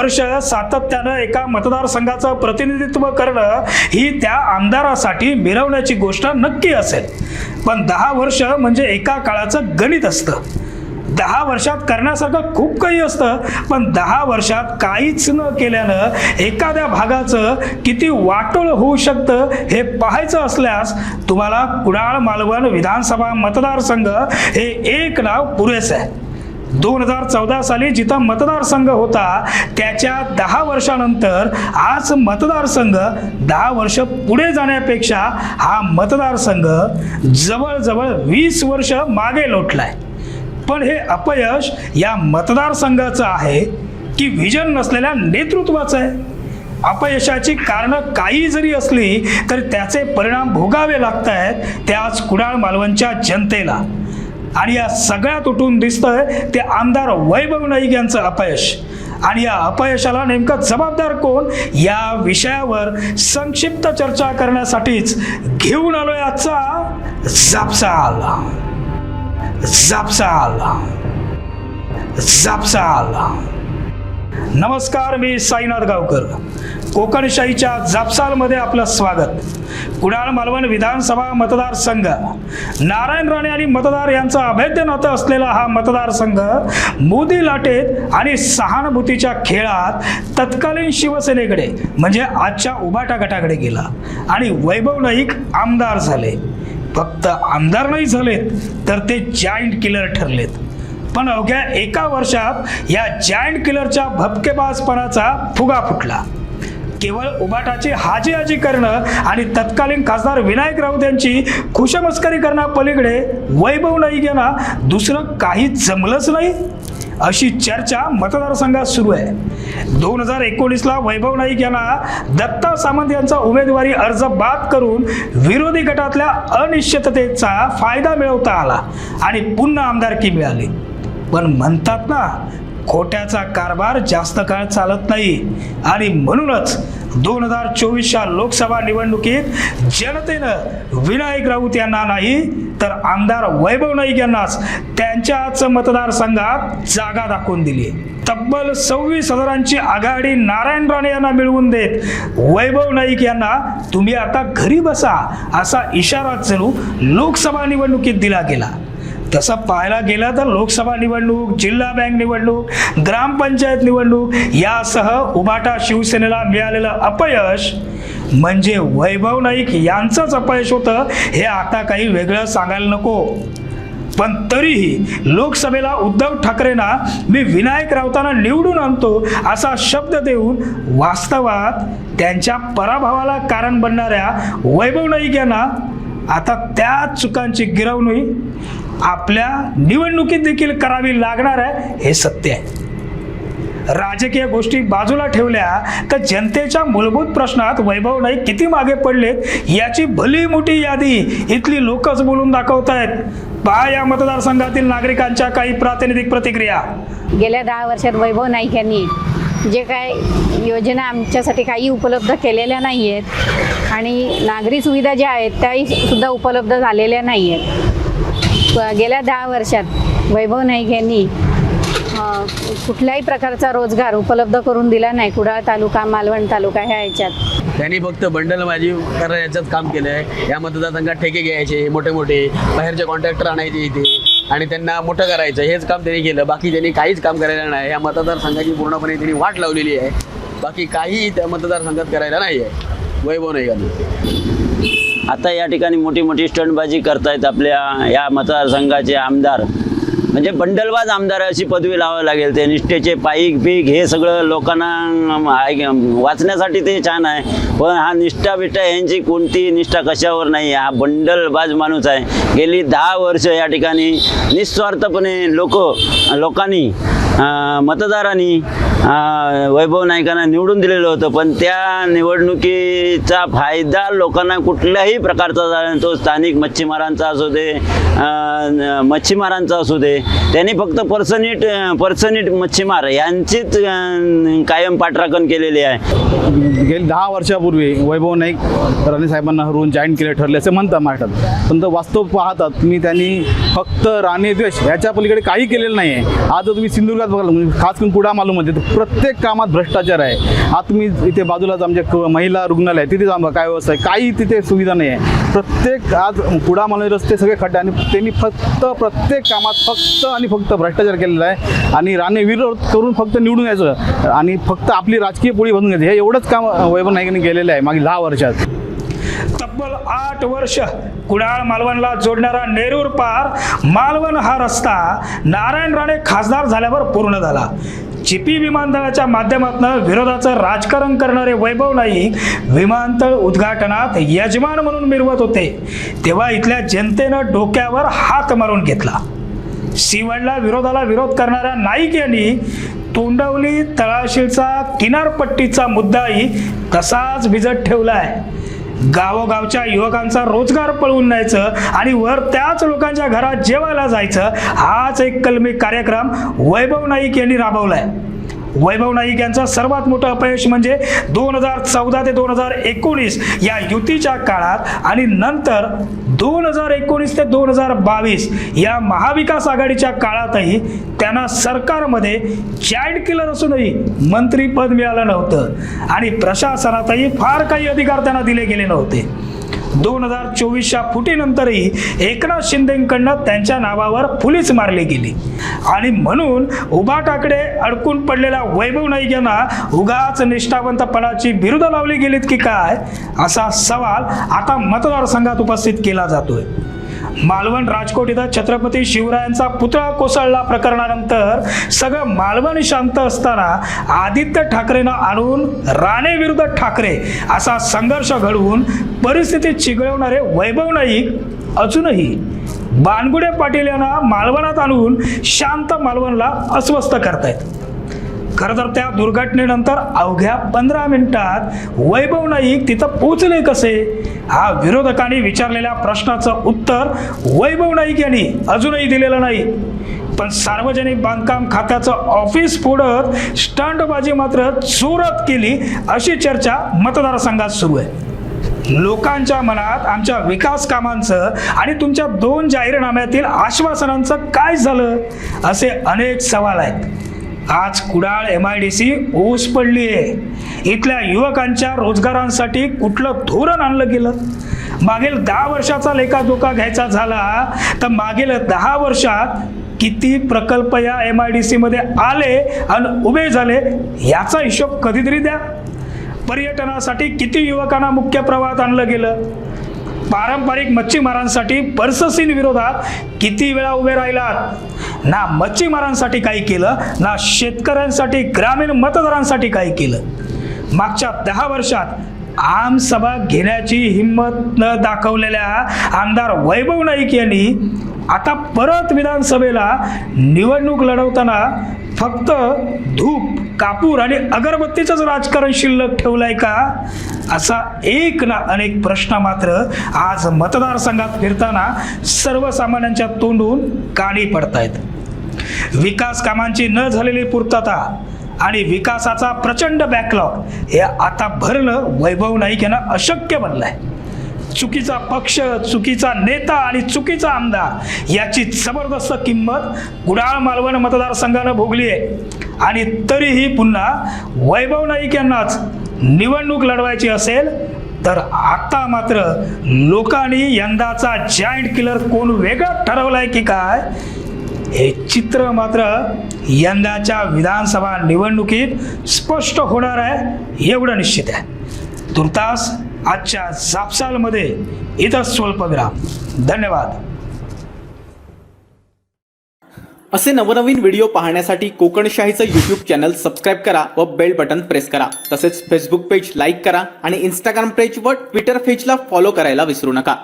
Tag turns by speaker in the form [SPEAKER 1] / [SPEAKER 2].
[SPEAKER 1] वर्ष सातत्यानं एका मतदारसंघाचं प्रतिनिधित्व करणं ही त्या आमदारासाठी मिरवण्याची गोष्ट नक्की असेल. पण दहा वर्ष म्हणजे एका काळाचं गणित असतं. दहा वर्षात करण्यासारखं खूप काही असतं पण दहा वर्षात काहीच न केल्यानं एखाद्या भागाचं किती वाटोळ होऊ शकतं हे पाहायचं असल्यास तुम्हाला कुडाळ मालवण विधानसभा मतदारसंघ हे एक नाव पुरेसं आहे. दोन हजार चौदा साली जिथं मतदारसंघ होता त्याच्या दहा वर्षानंतर आज मतदारसंघ दहा वर्ष पुढे जाण्यापेक्षा हा मतदारसंघ जवळजवळ वीस वर्ष मागे लोटलाय. पण हे अपयश या मतदारसंघाचं आहे की व्हिजन नसलेल्या नेतृत्वाचं आहे? अपयशाची कारणं काही जरी असली तरी त्याचे परिणाम भोगावे लागत आहेत ते आज कुडाळ मालवणच्या जनतेला. आणि या सगळ्यात उठून दिसतंय ते आमदार वैभव नाईक यांचं अपयश. आणि या अपयशाला नेमकं जबाबदार कोण? या विषयावर संक्षिप्त चर्चा करण्यासाठीच घेऊन आलो याचा जापसाल. जापसाल. जापसाल. नमस्कार मी साईनाथ गावकर. कोकणशाहीच्या जापसालमध्ये आपलं स्वागत. कुडाळ मालवण विधानसभा मतदारसंघ. नारायण राणे आणि मतदार यांचा अभेद्य नातं असलेला हा मतदारसंघ मोदी लाटेत आणि सहानुभूतीच्या खेळात तत्कालीन शिवसेनेकडे म्हणजे आजच्या उभाटा गटाकडे गेला. आणि वैभव नाईक आमदार झाले. फक्त आमदार नाही झालेत तर ते जाईंट किलर ठरलेत. पण अवघ्या एका वर्षात या जायंट किलरच्या भपकेबाजपणाचा फुगा फुटला. केवळ उबाटाची हाजी हाजी करणं आणि तत्कालीन खासदार विनायक राऊत यांची खुशमस्करी करण्यापलीकडे वैभव नाईक घेणं दुसरं काही जमलंच नाही अशी चर्चा मतदारसंघात सुरू आहे. दोन हजार एकोणीसला वैभव नाईक यांना दत्ता सामंत यांचा उमेदवारी अर्ज बाद करून विरोधी गटातल्या अनिश्चिततेचा फायदा मिळवता आला आणि पुन्हा आमदारकी मिळाली. पण म्हणतात ना खोट्याचा कारभार जास्त काळ चालत नाही. आणि म्हणूनच दोन हजार चोवीसच्या लोकसभा निवडणुकीत जनतेनं विनायक राऊत यांना नाही तर आमदार वैभव नाईक यांनाच त्यांच्याच मतदारसंघात जागा दाखवून दिली. तब्बल सव्वीस हजारांची आघाडी नारायण राणे यांना मिळवून देत वैभव नाईक यांना तुम्ही आता घरी बसा असा इशारा जणू लोकसभा निवडणुकीत दिला गेला. तसं पाहायला गेलं तर लोकसभा निवडणूक जिल्हा बँक निवडणूक ग्रामपंचायत निवडणूक यासह उभाटा शिवसेनेला मिळालेलं अपयश म्हणजे वैभव नाईक यांचंच अपयश होतं हे आता काही वेगळं सांगायला नको. पण तरीही लोकसभेला उद्धव ठाकरेंना मी विनायक राऊतांना निवडून आणतो असा शब्द देऊन वास्तवात त्यांच्या पराभवाला कारण बनणाऱ्या वैभव नाईक यांना आता त्या चुकांची गिरवणी आपल्या निवडणुकीत देखील करावी लागणार आहे हे सत्य आहे. राजकीय गोष्टी बाजूला ठेवल्या तर जनतेच्या मूलभूत प्रश्नात वैभव नाईक किती मागे पडलेत याची भली मोठी यादी इथली लोकच बोलून दाखवत आहेत पहा या मतदारसंघातील नागरिकांच्या काही प्रातिनिधिक प्रतिक्रिया.
[SPEAKER 2] गेल्या दहा वर्षात वैभव नाईक यांनी जे काय योजना आमच्यासाठी काही उपलब्ध केलेल्या नाही आहेत आणि नागरी सुविधा ज्या आहेत त्याही सुद्धा उपलब्ध झालेल्या नाही आहेत गेल्या दहा वर्षात वैभव नाईक यांनी कुठल्याही प्रकारचा रोजगार उपलब्ध करून दिला नाही. कुडाळ तालुका मालवण तालुका ह्या याच्यात.
[SPEAKER 3] त्यांनी फक्त बंडलबाजी करण्याचंच काम केलं आहे या मतदारसंघात ठेके घ्यायचे मोठे मोठे बाहेरचे कॉन्ट्रॅक्टर आणायचे इथे. आणि त्यांना मोठं करायचं हेच काम त्यांनी केलं. बाकी त्यांनी काहीच काम करायला नाही. या मतदारसंघाची पूर्णपणे त्यांनी वाट लावलेली आहे. बाकी काही त्या मतदारसंघात करायला नाही आहे वैभव नाही का
[SPEAKER 4] आता या ठिकाणी मोठी मोठी स्टंटबाजी करतायत आपल्या या मतदारसंघाचे आमदार. म्हणजे बंडलबाज आमदार अशी पदवी लावावी लागेल ते निष्ठेचे पाईक पीक हे सगळं लोकांना ऐक- वाचण्यासाठी ते छान आहे. पण हा निष्ठा बिष्ठा यांची कोणती निष्ठा कशावर नाही हा बंडलबाज माणूस आहे. गेली दहा वर्ष या ठिकाणी निस्वार्थपणे लोक लोकांनी मतदारांनी वैभव नाईकांना निवडून दिलेलं होतं पण त्या निवडणुकीचा फायदा लोकांना कुठल्याही प्रकारचा झाला तो स्थानिक मच्छीमारांचा असू दे मच्छीमारांचा असू दे त्यांनी फक्त पर्सनिट पर्सनिट मच्छीमार यांचीच कायम पाठराखण केलेली आहे.
[SPEAKER 5] गेली दहा वर्षापूर्वी वैभव नाईक राणे साहेबांना हरवून जॉईन केले ठरले असे म्हणतात महाराष्ट्रात. पण तर वास्तव पाहतात तुम्ही त्यांनी फक्त राणे द्वेष याच्या पलीकडे काही केलेलं नाही आहे आज तुम्ही सिंधुदुर्ग विभागात म्हणजे खास करून कुडा मालूमध्ये तर प्रत्येक कामात भ्रष्टाचार आहे. आता तुम्ही इथे बाजूलाच आमच्या क- महिला रुग्णालय तिथे जांबा काय व्यवस्था आहे? काही तिथे सुविधा नाही आहे. प्रत्येक आज कुडा मालूम रस्ते सगळे खड्डे आणि त्यांनी फक्त प्रत्येक कामात फक्त आणि फक्त भ्रष्टाचार केलेला आहे. आणि राणे विरोध करून फक्त निवडून यायचं. आणि फक्त आपली राजकीय पोळी बनून घ्यायची. हे एवढंच काम वैभव नाईकने केलेलं आहे मागील दहा वर्षात.
[SPEAKER 1] तब्बल आठ वर्ष कुडाळ मालवणला जोडणारा नेरूर पार मालवण हा रस्ता नारायण राणे खासदार झाल्यावर पूर्ण झाला. चिपी विमानतळाच्या माध्यमातून विरोधाचं राजकारण करणारे वैभव नाईक विमानतळ उद्घाटनात यजमान म्हणून मिरवत होते. तेव्हा इथल्या जनतेनं डोक्यावर हात मारून घेतला. सिवणला विरोधाला विरोध करणाऱ्या नाईक यांनी तोंडवली तळाशीचा किनारपट्टीचा मुद्दाही तसाच भिजत ठेवलाय. गावोगावच्या युवकांचा रोजगार पळवून न्यायचं आणि वर त्याच लोकांच्या घरात जेवायला जायचं हाच एक कलमी कार्यक्रम वैभव नाईक यांनी राबवलाय. वैभव नाईक यांचं सर्वात मोठं अपयश म्हणजे दोन हजार चौदा ते दोन हजार एकोणीस या युतीच्या काळात आणि नंतर दोन हजार एकोणीस ते दोन हजार बावीस या महाविकास आघाडीच्या काळातही त्यांना सरकारमध्ये चाइल्ड किलर असूनही मंत्रीपद मिळालं नव्हतं. आणि प्रशासनातही फार काही अधिकार त्यांना दिले गेले नव्हते. दोन हजार चोवीसच्या फुटीनंतरही एकनाथ शिंदेकडनं त्यांच्या नावावर फुलीच मारली गेली. आणि म्हणून उभाटाकडे अडकून पडलेल्या वैभव नाईक यांना उगाच निष्ठावंतपणाची बिरुदं लावली गेलीत की काय? असा सवाल आता मतदारसंघात उपस्थित केला जातोय. मालवण राजकोट इथं छत्रपती शिवरायांचा पुतळा कोसळला प्रकरणानंतर सगळं मालवण शांत असताना आदित्य ठाकरेनं आणून राणे विरुद्ध ठाकरे असा संघर्ष घडवून परिस्थिती चिघळवणारे वैभव नाईक अजूनही बानगुडे पाटील यांना मालवणात आणून शांत मालवणला अस्वस्थ करतायत. खरं तर त्या दुर्घटनेनंतर अवघ्या पंधरा मिनिटात वैभव नाईक तिथं पोचले कसे? हा विरोधकांनी विचारलेल्या प्रश्नाचं उत्तर वैभव नाईक यांनी अजूनही दिलेलं नाही. पण सार्वजनिक बांधकाम खात्याचं ऑफिस फोडत स्टंटबाजी मात्र चोरत केली अशी चर्चा मतदारसंघात सुरू आहे. लोकांच्या मनात आमच्या विकास कामांचं आणि तुमच्या दोन जाहीरनाम्यातील आश्वासनांचं काय झालं? असे अनेक सवाल आहेत. आज Kudal M I D C ऊस पडली आहे. इथल्या युवकांच्या रोजगारांसाठी कुठलं धोरण आणलं गेलं? मागील दहा वर्षाचा लेखाजोखा घ्यायचा झाला तर मागील दहा वर्षात किती प्रकल्प या एम आय डी सीमध्ये आले आणि उभे झाले याचा हिशोब कधीतरी द्या. पर्यटनासाठी किती युवकांना मुख्य प्रवाहात आणलं गेलं? पारंपरिक मच्छीमारांसाठी पर्ससीन विरोधात किती वेळा उभे राहिलात? ना मच्छीमारांसाठी काही केलं ना शेतकऱ्यांसाठी ग्रामीण मतदारांसाठी काही केलं. मागच्या दहा वर्षात आमसभा घेण्याची हिंमत न दाखवलेल्या आमदार वैभव नाईक यांनी आता परत विधानसभेला निवडणूक लढवताना फक्त धूप कापूर आणि अगरबत्तीचंच राजकारण शिल्लक ठेवलंय का? असा एक ना अनेक प्रश्न मात्र आज मतदारसंघात फिरताना सर्वसामान्यांच्या तोंडून कानी पडतायत. विकास कामांची न झालेली पूर्तता आणि विकासाचा प्रचंड बॅकलॉग हे आता भरणं वैभव नाईक यांना अशक्य बनलंय. चुकीचा पक्ष चुकीचा नेता आणि चुकीचा आमदार याची जबरदस्त किंमत गुडाळ मालवण मतदारसंघानं भोगली आहे. आणि तरीही पुन्हा वैभव नाईक यांनाच निवडणूक लढवायची असेल तर आता मात्र लोकांनी यंदाचा जायंट किलर कोण वेगळा ठरवलाय की काय? हे चित्र मात्र यंदाच्या विधानसभा निवडणुकीत स्पष्ट होणार आहे एवढं निश्चित आहे. तुर्तास आजच्या जापसालमध्ये इथं स्वल्पविराम. धन्यवाद.
[SPEAKER 6] असे नवनवीन व्हिडिओ पाहण्यासाठी कोकणशाहीचं यूट्यूब चॅनल सबस्क्राईब करा व बेल बटन प्रेस करा. तसेच फेसबुक पेज लाईक करा आणि इंस्टाग्राम पेज व ट्विटर पेजला फॉलो करायला विसरू नका.